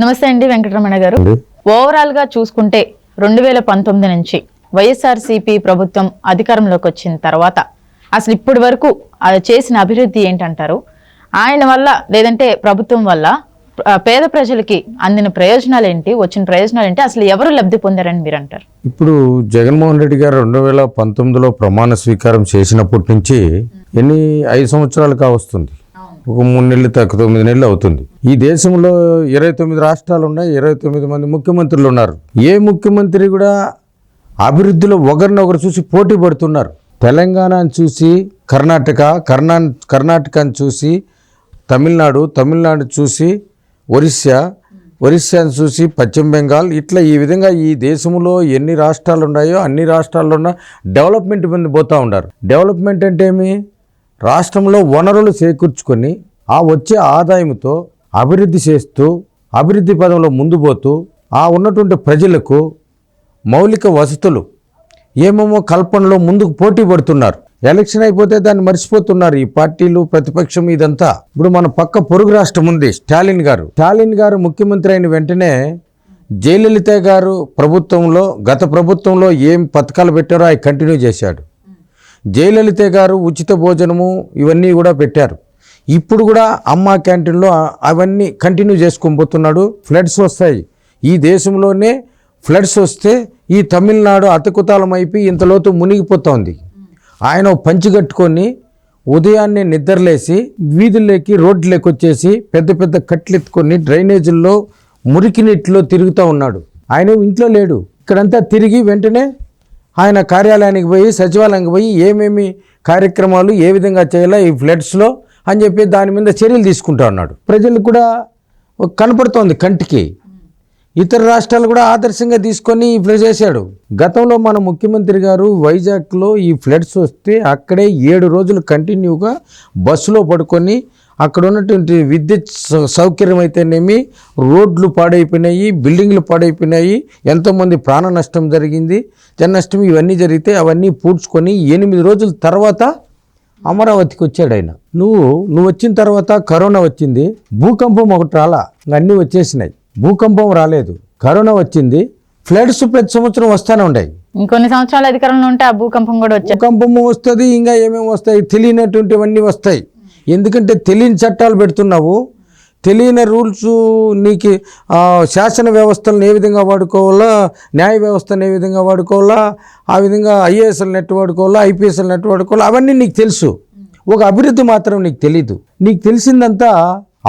నమస్తే అండి వెంకటరమణ గారు. ఓవరాల్గా చూసుకుంటే రెండు వేల పంతొమ్మిది నుంచి వైఎస్ఆర్సీపీ ప్రభుత్వం అధికారంలోకి వచ్చిన తర్వాత అసలు ఇప్పటి వరకు అది చేసిన అభివృద్ధి ఏంటంటారు? ఆయన వల్ల లేదంటే ప్రభుత్వం వల్ల పేద ప్రజలకి అందిన ప్రయోజనాలు ఏంటి? వచ్చిన ప్రయోజనాలు ఏంటి? అసలు ఎవరు లబ్ధి పొందారని మీరు అంటారు ఇప్పుడు జగన్మోహన్ రెడ్డి గారు రెండు వేల పంతొమ్మిదిలో ప్రమాణ స్వీకారం చేసినప్పటి నుంచి ఎన్ని ఐదు సంవత్సరాలు కావస్తుంది? ఒక మూడు నెలలు తక్కువ తొమ్మిది నెలలు అవుతుంది. ఈ దేశంలో ఇరవై తొమ్మిది రాష్ట్రాలు ఉన్నాయి ఇరవై తొమ్మిది మంది ముఖ్యమంత్రులు ఉన్నారు. ఏ ముఖ్యమంత్రి కూడా అభివృద్ధిలో ఒకరినొకరు చూసి పోటీ పడుతున్నారు. తెలంగాణను చూసి కర్ణాటక కర్ణా కర్ణాటకను చూసి తమిళనాడు తమిళనాడు చూసి ఒరిస్సా ఒరిస్సాను చూసి పశ్చిమ బెంగాల్ ఇట్లా ఈ విధంగా ఈ దేశంలో ఎన్ని రాష్ట్రాలు ఉన్నాయో అన్ని రాష్ట్రాల్లో ఉన్న డెవలప్మెంట్ మీద పోతూ ఉన్నారు. డెవలప్మెంట్ అంటే ఏమి? రాష్ట్రంలో వనరులు సేకూర్చుకొని ఆ వచ్చే ఆదాయంతో అభివృద్ధి చేస్తూ అభివృద్ధి పదంలో ముందు పోతూ ఆ ఉన్నటువంటి ప్రజలకు మౌలిక వసతులు ఏమేమో కల్పనలో ముందుకు పోటీ పడుతున్నారు. ఎలక్షన్ అయిపోతే దాన్ని మర్చిపోతున్నారు ఈ పార్టీలు ప్రతిపక్షం ఇదంతా. ఇప్పుడు మన పక్క పొరుగు రాష్ట్రం ఉంది స్టాలిన్ గారు. స్టాలిన్ గారు ముఖ్యమంత్రి అయిన వెంటనే జయలలిత గారు ప్రభుత్వంలో గత ప్రభుత్వంలో ఏం పథకాలు పెట్టారో అవి కంటిన్యూ చేశాడు. జయలలిత గారు ఉచిత భోజనము ఇవన్నీ కూడా పెట్టారు. ఇప్పుడు కూడా అమ్మ క్యాంటీన్లో అవన్నీ కంటిన్యూ చేసుకొని పోతున్నాడు. ఫ్లడ్స్ వస్తాయి. ఈ దేశంలోనే ఫ్లడ్స్ వస్తే ఈ తమిళనాడు అతకుతాళం అయిపోయి ఇంతలోతు మునిగిపోతోంది. ఆయన పంచిగట్టుకొని పంచి కట్టుకొని ఉదయాన్నే నిద్రలేసి వీధుల్లోకి రోడ్లకి వచ్చేసి పెద్ద పెద్ద కట్లెత్తుకొని డ్రైనేజీల్లో మురికి నీటిలో తిరుగుతూ ఉన్నాడు. ఆయన ఇంట్లో లేడు. ఇక్కడంతా తిరిగి వెంటనే ఆయన కార్యాలయానికి పోయి సచివాలయానికి పోయి ఏమేమి కార్యక్రమాలు ఏ విధంగా చేయాలో ఈ ఫ్లడ్స్లో అని చెప్పి దాని మీద చర్యలు తీసుకుంటా ఉన్నాడు. ప్రజలు కూడా కనపడుతోంది కంటికి. ఇతర రాష్ట్రాలు కూడా ఆదర్శంగా తీసుకొని ఈ ఫ్లడ్ చేశాడు గతంలో మన ముఖ్యమంత్రి గారు వైజాగ్లో ఈ ఫ్లడ్స్ వస్తే అక్కడే ఏడు రోజులు కంటిన్యూగా బస్సులో పడుకొని అక్కడ ఉన్నటువంటి విద్యుత్ సౌ- సౌకర్యం అయితేనేమి రోడ్లు పాడైపోయినాయి బిల్డింగ్లు పాడైపోయినాయి ఎంతోమంది ప్రాణ నష్టం జరిగింది. జన నష్టం ఇవన్నీ జరిగితే అవన్నీ పూడ్చుకొని ఎనిమిది రోజుల తర్వాత అమరావతికి వచ్చాడు ఆయన. నువ్వు నువ్వు వచ్చిన తర్వాత కరోనా వచ్చింది భూకంపం ఒకటి రాలా ఇంక అన్నీ వచ్చేసినాయి. భూకంపం రాలేదు కరోనా వచ్చింది ఫ్లడ్స్ ప్రతి సంవత్సరం వస్తూనే ఉన్నాయి. ఇంకొన్ని సంవత్సరాల అధికారంలో ఉంటే ఆ భూకంపం కూడా భూకంపము వస్తుంది ఇంకా ఏమేమి వస్తాయి తెలియనటువంటివన్నీ వస్తాయి. ఎందుకంటే తెలియని చట్టాలు పెడుతున్నావు. తెలియని రూల్స్ నీకు శాసన వ్యవస్థలను ఏ విధంగా వాడుకోవాలా న్యాయ వ్యవస్థను ఏ విధంగా వాడుకోవాలా ఆ విధంగా ఐఏఎస్ఎల్ నెట్ వాడుకోవాలా ఐపీఎస్ఎల్ నెట్ వాడుకోవాలా అవన్నీ నీకు తెలుసు. ఒక అభివృద్ధి మాత్రం నీకు తెలీదు. నీకు తెలిసిందంతా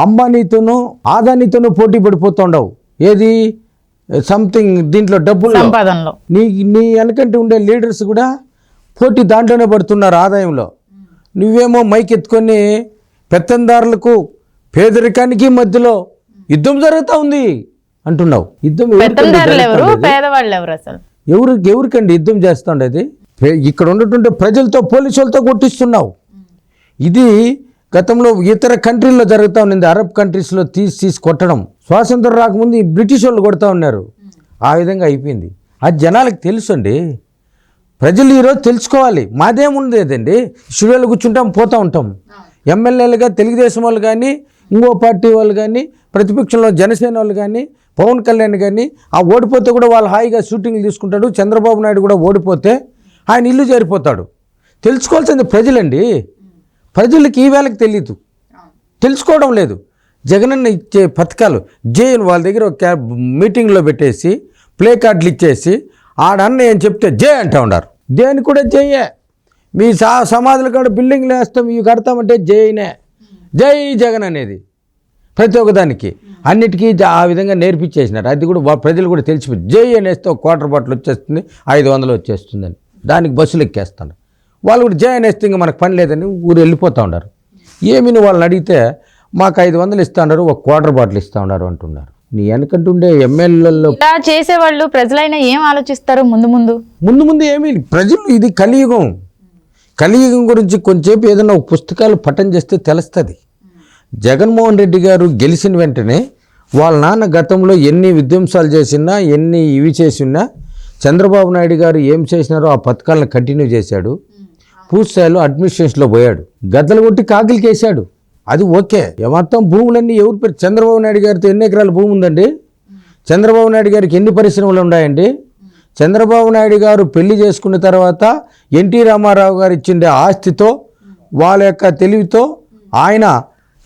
అంబానీతోనూ ఆదానీతోనూ పోటీ పడిపోతుండవు. ఏది? సంథింగ్ దీంట్లో డబ్బులు సంపాదనలో. నీ నీ వెనకంటే ఉండే లీడర్స్ కూడా పోటీ దాంట్లోనే పడుతున్నారు ఆదాయంలో. నువ్వేమో మైక్ ఎత్తుకొని పెత్తందారులకు పేదరికానికి మధ్యలో యుద్ధం జరుగుతూ ఉంది అంటున్నావు. యుద్ధం ఎవరు? ఎవరికండి యుద్ధం చేస్తుండేది ఇక్కడ ఉన్నటువంటి ప్రజలతో పోలీసులతో కొట్టిస్తున్నావు. ఇది గతంలో ఇతర కంట్రీల్లో జరుగుతూ ఉన్నది. అరబ్ కంట్రీస్లో తీసి తీసి కొట్టడం. స్వాతంత్రం రాకముందు బ్రిటిష్ వాళ్ళు కొడతా ఉన్నారు. ఆ విధంగా అయిపోయింది. అది జనాలకు తెలుసు అండి ప్రజలు ఈరోజు తెలుసుకోవాలి. మాదేముంది లేదండి. స్టూడియోలో కూర్చుంటాం పోతూ ఉంటాం. ఎమ్మెల్యేలుగా తెలుగుదేశం వాళ్ళు కానీ ఇంకో పార్టీ వాళ్ళు కానీ ప్రతిపక్షంలో జనసేన వాళ్ళు కానీ పవన్ కళ్యాణ్ కానీ ఆ ఓడిపోతే కూడా వాళ్ళు హాయిగా షూటింగ్లు తీసుకుంటాడు. చంద్రబాబు నాయుడు కూడా ఓడిపోతే ఆయన ఇల్లు చేరిపోతాడు తెలుసుకోవాల్సింది ప్రజలండి. ప్రజలకి ఈ వేళకి తెలియదు తెలుసుకోవడం లేదు. జగనన్న ఇచ్చే పథకాలు జేఎన్ వాళ్ళ దగ్గర ఒక మీటింగ్లో పెట్టేసి ప్లే కార్డులు ఇచ్చేసి ఆడన్న ఏం చెప్తే జే అంటా ఉన్నారు. దేని కూడా జయే. మీ సా సమాధుల కాడ బిల్డింగ్లు వేస్తాం ఇవి కడతామంటే జైనే జై జగన్ అనేది ప్రతి ఒక్కదానికి అన్నిటికీ ఆ విధంగా నేర్పించేసినారు. అది కూడా ప్రజలు కూడా తెలిసిపోయింది. జై అనేస్తే ఒక క్వార్టర్ బాటిల్ వచ్చేస్తుంది ఐదు వందలు వచ్చేస్తుందని. దానికి బస్సులు ఎక్కేస్తాను వాళ్ళు కూడా జై అనేస్తే ఇంకా మనకు పని లేదని ఊరు వెళ్ళిపోతూ ఉన్నారు. ఏమిని వాళ్ళని అడిగితే మాకు ఐదు వందలు ఇస్తూ ఉన్నారు ఒక క్వార్టర్ బాటిల్ ఇస్తూ ఉన్నారు అంటున్నారు. నీ వెనకంటుండే ఎమ్మెల్యేలలో ఇలా చేసేవాళ్ళు ప్రజలైనా ఏం ఆలోచిస్తారు ముందు ముందు? ముందు ముందు ఏమీ ప్రజలు ఇది కలియుగం. కలియుగం గురించి కొంచెంసేపు ఏదైనా ఒక పుస్తకాలు పఠనం చేస్తే తెలుస్తుంది. జగన్మోహన్ రెడ్డి గారు గెలిచిన వెంటనే వాళ్ళ నాన్న గతంలో ఎన్ని విధ్వంసాలు చేసినా ఎన్ని ఇవి చేసినా చంద్రబాబు నాయుడు గారు ఏం చేసినారో ఆ పథకాలను కంటిన్యూ చేశాడు. పూర్తి స్థాయిలో అడ్మినిస్ట్రేషన్లో పోయాడు. గద్దలు కొట్టి కాకిలికి వేశాడు అది ఓకే. మొత్తం భూములన్నీ ఎవరు పేరు? చంద్రబాబు నాయుడు గారితో ఎన్ని ఎకరాల భూమి ఉందండి? చంద్రబాబు నాయుడు గారికి ఎన్ని పరిశ్రమలు ఉన్నాయండి? చంద్రబాబు నాయుడు గారు పెళ్ళి చేసుకున్న తర్వాత ఎన్టీ రామారావు గారు ఇచ్చిండే ఆస్తితో వాళ్ళ యొక్క తెలివితో ఆయన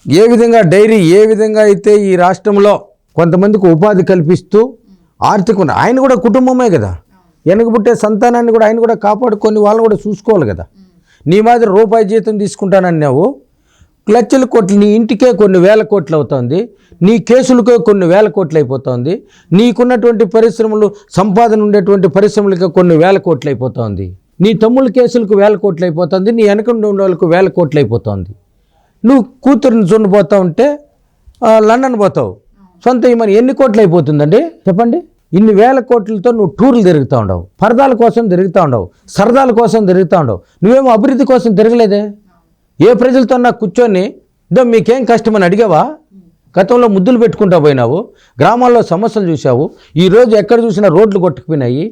ఏ విధంగా డైరీ ఏ విధంగా అయితే ఈ రాష్ట్రంలో కొంతమందికి ఉపాధి కల్పిస్తూ ఆర్థిక ఆయన కూడా కుటుంబమే కదా. వెనక పుట్టే సంతానాన్ని కూడా ఆయన కూడా కాపాడుకొని వాళ్ళని కూడా చూసుకోవాలి కదా. నీ మాదిరి రూపాయి జీతం తీసుకుంటానన్నావు. లక్షల కోట్లు నీ ఇంటికే కొన్ని వేల కోట్లు అవుతుంది నీ కేసులకే కొన్ని వేల కోట్లు అయిపోతుంది నీకున్నటువంటి పరిశ్రమలు సంపాదన ఉండేటువంటి పరిశ్రమలకే కొన్ని వేల కోట్లు అయిపోతుంది నీ తమ్ముల కేసులకు వేల కోట్లు అయిపోతుంది నీ వెనక ఉండే వాళ్ళకు వేల కోట్లు అయిపోతుంది. నువ్వు కూతురుని చూడబోతా ఉంటే లండన్ పోతావు. సొంత మన ఎన్ని కోట్లు అయిపోతుందండి? చెప్పండి. ఇన్ని వేల కోట్లతో నువ్వు టూర్లు తిరుగుతూ ఉండవు పరదాల కోసం తిరుగుతూ ఉండవు సరదాల కోసం తిరుగుతూ ఉండవు. నువ్వేమో అభివృద్ధి కోసం తిరగలేదే? ఏ ప్రజలతో నాకు కూర్చొని ఇదో మీకేం కష్టమని అడిగావా? గతంలో ముద్దులు పెట్టుకుంటా పోయినావు గ్రామాల్లో సమస్యలు చూసావు ఈరోజు ఎక్కడ చూసినా రోడ్లు కొట్టుకుపోయినాయి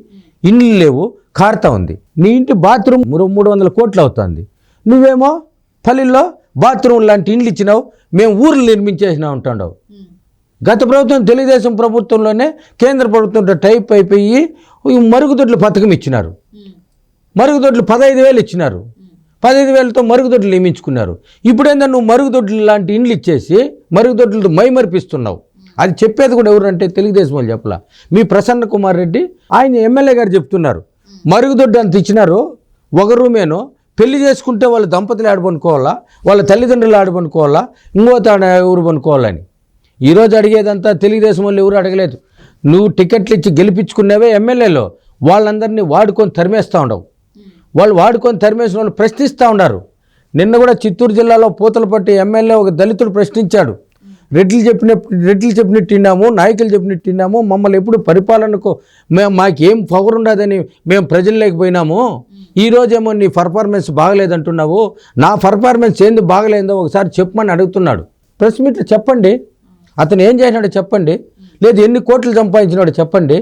ఇండ్లు లేవు కారుతా ఉంది. నీ ఇంటి బాత్రూమ్ మూడు వందల కోట్లు అవుతుంది. నువ్వేమో పల్లెల్లో బాత్రూమ్ లాంటి ఇండ్లు ఇచ్చినావు మేము ఊర్లు నిర్మించేసినా ఉంటున్నావు గత ప్రభుత్వం తెలుగుదేశం ప్రభుత్వంలోనే కేంద్ర ప్రభుత్వంతో టైప్ అయిపోయి మరుగుదొడ్లు మరుగుదొడ్ల పథకం ఇచ్చినారు. మరుగుదొడ్లు పదహైదు వేలు ఇచ్చినారు. పదహైదు వేలతో మరుగుదొడ్లు నియమించుకున్నారు. ఇప్పుడేందా నువ్వు మరుగుదొడ్లు లాంటి ఇండ్లు ఇచ్చేసి మరుగుదొడ్లతో మైమర్పిస్తున్నావు? అది చెప్పేది కూడా ఎవరంటే తెలుగుదేశం వాళ్ళు చెప్పలా. మీ ప్రసన్న కుమార్ రెడ్డి ఆయన ఎమ్మెల్యే గారు చెప్తున్నారు. మరుగుదొడ్డు అంత ఇచ్చినారు ఒక రూమేను పెళ్ళి చేసుకుంటే వాళ్ళ దంపతులు ఆడబనుకోవాలా వాళ్ళ తల్లిదండ్రులు ఆడబనుకోవాలా ఇంకో తాడ ఎవరు పనుకోవాలని? ఈరోజు అడిగేదంతా తెలుగుదేశం వాళ్ళు ఎవరు అడగలేదు. నువ్వు టికెట్లు ఇచ్చి గెలిపించుకునేవే ఎమ్మెల్యేలో. వాళ్ళందరినీ వాడుకొని తరిమేస్తూ ఉండవు. వాళ్ళు వాడుకొని తరిమేసిన వాళ్ళు ప్రశ్నిస్తూ ఉన్నారు. నిన్న కూడా చిత్తూరు జిల్లాలో పూతలపట్టి ఎమ్మెల్యే ఒక దళితుడు ప్రశ్నించాడు. రెడ్లు చెప్పిన రెడ్లు చెప్పినట్టు తిన్నాము నాయకులు చెప్పినట్టు తిన్నాము మమ్మల్ని ఎప్పుడు పరిపాలనకు మేము మాకేం పవర్ ఉండదని మేము ప్రజలు లేకపోయినాము ఈ నీ పర్ఫార్మెన్స్ బాగలేదంటున్నావు. నా పర్ఫార్మెన్స్ ఏంది బాగలేదో ఒకసారి చెప్పమని అడుగుతున్నాడు. ప్రెస్ మీట్లో చెప్పండి. అతను ఏం చేసినాడో చెప్పండి. లేదు ఎన్ని కోట్లు సంపాదించినాడో చెప్పండి.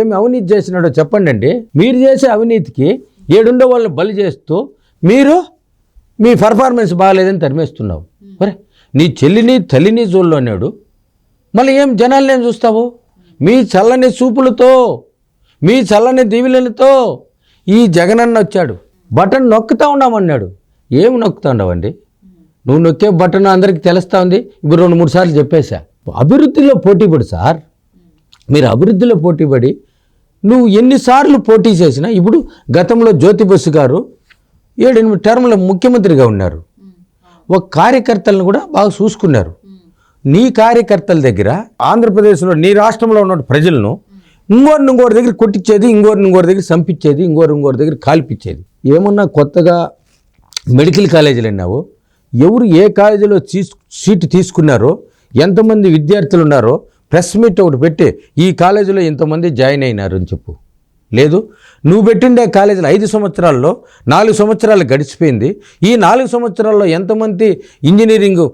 ఏమి అవినీతి చేసినాడో చెప్పండి అండి మీరు చేసే అవినీతికి ఏడుండో వాళ్ళని బలి చేస్తూ మీరు మీ పర్ఫార్మెన్స్ బాగాలేదని తరిమేస్తున్నావు. మరి నీ చెల్లిని తల్లిని చూడలేనాడు మళ్ళీ ఏం జనాల్ని ఏం చూస్తావు? మీ చల్లని చూపులతో మీ చల్లని దీవెలతో ఈ జగనన్న వచ్చాడు. బటన్ నొక్కుతా ఉన్నామన్నాడు. ఏం నొక్కుతా ఉండవండి నువ్వు నొక్కే బటన్ అందరికీ తెలుస్తా ఉంది. ఇప్పుడు రెండు మూడు సార్లు చెప్పేశా. అభివృద్ధిలో పోటీపడు సార్. మీరు అభివృద్ధిలో పోటీపడి నువ్వు ఎన్నిసార్లు పోటీ చేసినా ఇప్పుడు గతంలో జ్యోతి బస్సు గారు ఏడెనిమిది టర్ముల ముఖ్యమంత్రిగా ఉన్నారు. ఒక కార్యకర్తలను కూడా బాగా చూసుకున్నారు. నీ కార్యకర్తల దగ్గర ఆంధ్రప్రదేశ్లో నీ రాష్ట్రంలో ఉన్న ప్రజలను ఇంకోరిని ఇంకోరి దగ్గర కొట్టించేది ఇంకోరిని ఇంకోరి దగ్గర చంపించేది ఇంకోరు ఇంకోరి దగ్గర కాల్పించేది ఏమన్నా కొత్తగా మెడికల్ కాలేజీలు అన్నావు ఎవరు ఏ కాలేజీలో తీసు సీటు తీసుకున్నారో ఎంతమంది విద్యార్థులు ఉన్నారో ప్రెస్ మీట్ ఒకటి పెట్టి ఈ కాలేజీలో ఇంతమంది జాయిన్ అయినారు అని చెప్పు. లేదు నువ్వు పెట్టిండే కాలేజీలో ఐదు సంవత్సరాల్లో నాలుగు సంవత్సరాలు గడిచిపోయింది. ఈ నాలుగు సంవత్సరాల్లో ఎంతమంది ఇంజనీరింగ్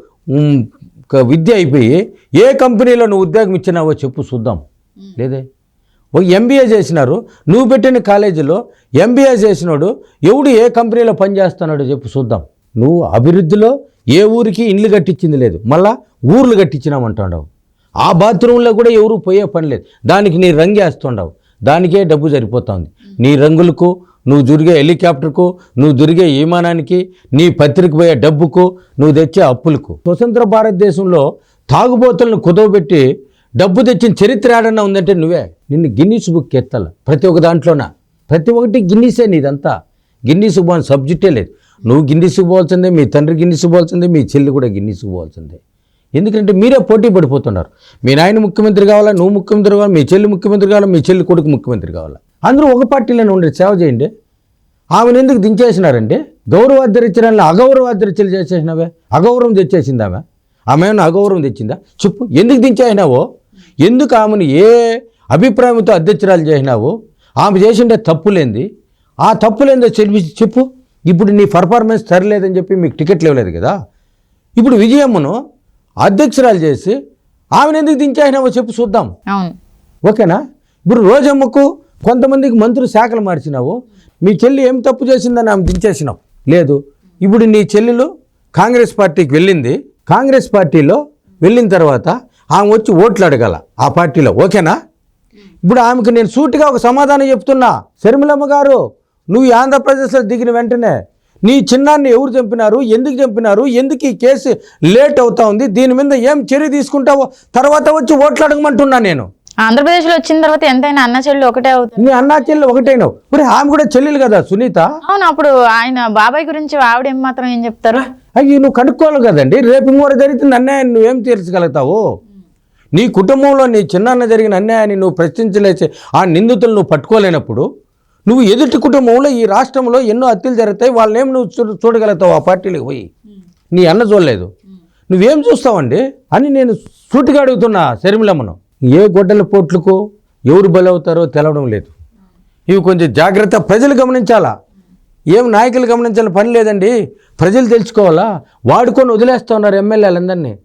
విద్య అయిపోయి ఏ కంపెనీలో నువ్వు ఉద్యోగం ఇచ్చినావో చెప్పు చూద్దాం. లేదే? ఒక ఎంబీఏ చేసినారు నువ్వు పెట్టిన కాలేజీలో ఎంబీఏ చేసినోడు ఎవడు ఏ కంపెనీలో పనిచేస్తున్నాడో చెప్పు చూద్దాం. నువ్వు అభివృద్ధిలో ఏ ఊరికి ఇండ్లు కట్టించింది లేదు మళ్ళా ఊర్లు కట్టించినామంటావు ఆ బాత్రూంలో కూడా ఎవరు పోయే పని లేదు. దానికి నీ రంగేస్తుండవు దానికే డబ్బు సరిపోతుంది. నీ రంగులకు నువ్వు దొరికే హెలికాప్టర్కు నువ్వు దొరికే విమానానికి నీ పత్రిక పోయే డబ్బుకు నువ్వు తెచ్చే అప్పులకు. స్వతంత్ర భారతదేశంలో తాగుబోతులను కుదవబెట్టి డబ్బు తెచ్చిన చరిత్ర ఏడన్నా ఉందంటే నువ్వే. నిన్ను గిన్నీస్ బుక్ ఎత్తాల. ప్రతి ఒక్క దాంట్లోన? ప్రతి ఒక్కటి గిన్నీసే నీదంతా. గిన్నీస్ పోని సబ్జెక్టే లేదు. నువ్వు గిన్నీస్కి పోవాల్సిందే మీ తండ్రి గిన్నీస్కి పోవాల్సిందే మీ చెల్లి కూడా గిన్నీస్కి పోవాల్సిందే. ఎందుకంటే మీరే పోటీ పడిపోతున్నారు. మీ నాయన ముఖ్యమంత్రి కావాలా నువ్వు ముఖ్యమంత్రి కావాలా మీ చెల్లి ముఖ్యమంత్రి కావాలా మీ చెల్లి కొడుకు ముఖ్యమంత్రి కావాలా? అందరూ ఒక పార్టీలోనే ఉండే సేవ చేయండి. ఆమెను ఎందుకు దించేసినారండి గౌరవాధ్యరించడాన్ని అగౌరవాధ్యరించలు చేసేసినావే అగౌరవం తెచ్చేసింది ఆమె ఆమె ఏమైనా అగౌరవం తెచ్చిందా? చెప్పు ఎందుకు దించేసినావో? ఎందుకు ఆమెను ఏ అభిప్రాయంతో అధ్యక్షురాలు చేసినావు? ఆమె చేసిండే తప్పులేంది. ఆ తప్పులేందో చెప్పి చెప్పు. ఇప్పుడు నీ పర్ఫార్మెన్స్ సరిలేదని చెప్పి మీకు టికెట్లు ఇవ్వలేదు కదా. ఇప్పుడు విజయమ్మను అధ్యక్షురాలు చేసి ఆమెను ఎందుకు దించేసినావో చెప్పు చూద్దాం. ఓకేనా? ఇప్పుడు రోజమ్మకు కొంతమందికి మంత్రులు శాఖలు మార్చినావు. మీ చెల్లి ఏం తప్పు చేసిందని ఆమె దించేసినావు? లేదు. ఇప్పుడు నీ చెల్లెలు కాంగ్రెస్ పార్టీకి వెళ్ళింది. కాంగ్రెస్ పార్టీలో వెళ్ళిన తర్వాత ఆమె వచ్చి ఓట్లు అడగాల ఆ పార్టీలో. ఓకేనా? ఇప్పుడు ఆమెకు నేను సూటిగా ఒక సమాధానం చెప్తున్నా. శర్మిలమ్మ గారు నువ్వు ఆంధ్రప్రదేశ్లో దిగిన వెంటనే నీ చిన్నాన్ని ఎవరు చంపినారు? ఎందుకు చంపినారు? ఎందుకు ఈ కేసు లేట్ అవుతా ఉంది? దీని మీద ఏం చర్య తీసుకుంటావో? తర్వాత వచ్చి ఓట్లు అడగమంటున్నా నేను. ఆంధ్రప్రదేశ్లో వచ్చిన తర్వాత ఎంతైనా అన్న చెల్లి ఒకటే అవుతుంది నీ అన్నా చెల్లి ఒకటైనావు మరి ఆమె కూడా చెల్లెలు కదా సునీత? అవును అప్పుడు ఆయన బాబాయ్ గురించి ఆవిడ ఏం మాత్రం ఏం చెప్తారు? అయ్యి నువ్వు కనుక్కోవాలి కదండి. రేపు ఇంకోటి జరుగుతుంది అన్యాయాన్ని నువ్వేం తీర్చగలుగుతావు? నీ కుటుంబంలో నీ చిన్నాన్న జరిగిన అన్యాయాన్ని నువ్వు ప్రశ్నించలేసే ఆ నిందితులు నువ్వు పట్టుకోలేనప్పుడు నువ్వు ఎదుటి కుటుంబంలో ఈ రాష్ట్రంలో ఎన్నో హత్యలు జరుగుతాయి వాళ్ళనేం నువ్వు చూ చూడగలుగుతావు ఆ పార్టీలకు పోయి? నీ అన్న చూడలేదు. నువ్వేం చూస్తావండి? అని నేను సూటిగా అడుగుతున్నా శర్మిలమ్మను. ఏ గొడ్డల పోట్లకు ఎవరు బలవుతారో తెలవడం లేదు. ఇవి కొంచెం జాగ్రత్త ప్రజలు గమనించాలా? ఏం నాయకులు గమనించాలని పని లేదండి? ప్రజలు తెలుసుకోవాలా? వాడుకొని వదిలేస్తూ ఉన్నారు ఎమ్మెల్యేలందరినీ.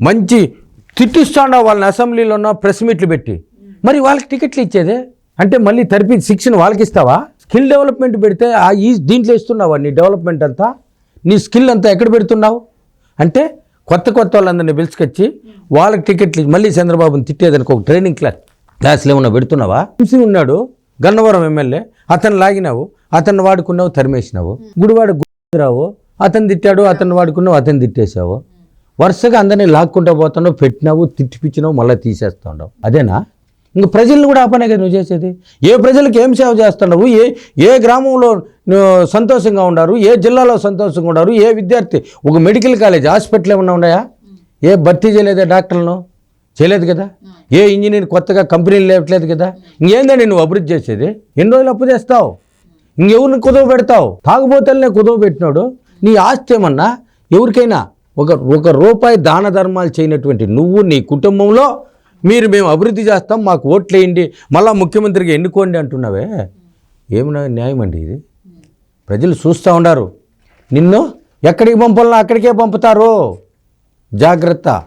మంచి తిట్టిస్తాండా వాళ్ళని అసెంబ్లీలో ఉన్న ప్రెస్ మీట్లు పెట్టి. మరి వాళ్ళకి టికెట్లు ఇచ్చేదే? అంటే మళ్ళీ తరిపి శిక్షణ వాళ్ళకి ఇస్తావా స్కిల్ డెవలప్మెంట్ పెడితే ఆ ఈ దీంట్లో ఇస్తున్నావా నీ డెవలప్మెంట్ అంతా? నీ స్కిల్ అంతా ఎక్కడ పెడుతున్నావు? అంటే కొత్త కొత్త వాళ్ళందరినీ పిలుచుకొచ్చి వాళ్ళకి టికెట్లు మళ్ళీ చంద్రబాబుని తిట్టేదానికి ఒక ట్రైనింగ్ క్లాస్ క్లాసులు ఏమన్నా పెడుతున్నావా? ఎంసీ ఉన్నాడు గన్నవరం ఎమ్మెల్యే అతను లాగినావు అతన్ని వాడుకున్నావు తరిమేసినావు. గుడివాడ రావు అతను తిట్టాడు అతన్ని వాడుకున్నావు అతను తిట్టేసావు వరుసగా అందరినీ లాక్కుంటూ పోతున్నావు పెట్టినావు తిట్టిపిచ్చినావు మళ్ళీ తీసేస్తున్నావు. అదేనా? ఇంక ప్రజలను కూడా ఆ కదా నువ్వు చేసేది? ఏ ప్రజలకు ఏం సేవ చేస్తున్నావు? ఏ ఏ గ్రామంలో సంతోషంగా ఉన్నారు ఏ జిల్లాలో సంతోషంగా ఉన్నారు ఏ విద్యార్థి ఒక మెడికల్ కాలేజ్ హాస్పిటల్ ఏమన్నా ఉన్నాయా? ఏ భర్తీ చేయలేదా డాక్టర్లను? చేయలేదు కదా? ఏ ఇంజనీర్ కొత్తగా కంపెనీలు లేవట్లేదు కదా? ఇంకేందండి నువ్వు అభివృద్ధి చేసేది? ఎన్ని రోజులు అప్పు చేస్తావు ఇంకెవరిని కుదవ పెడతావు? తాగుబోతలనే కుదవ పెట్టినాడు. నీ ఆస్తి ఏమన్నా? ఎవరికైనా ఒక ఒక రూపాయి దాన ధర్మాలు చేయనటువంటి నువ్వు నీ కుటుంబంలో మీరు మేము అభివృద్ధి చేస్తాం మాకు ఓట్లు వేయండి మళ్ళా ముఖ్యమంత్రికి ఎన్నుకోండి అంటున్నావే? ఏమన్నా న్యాయం అండి ఇది? ప్రజలు చూస్తూ ఉన్నారు నిన్ను ఎక్కడికి పంపాలన్నా అక్కడికే పంపుతారు. జాగ్రత్త.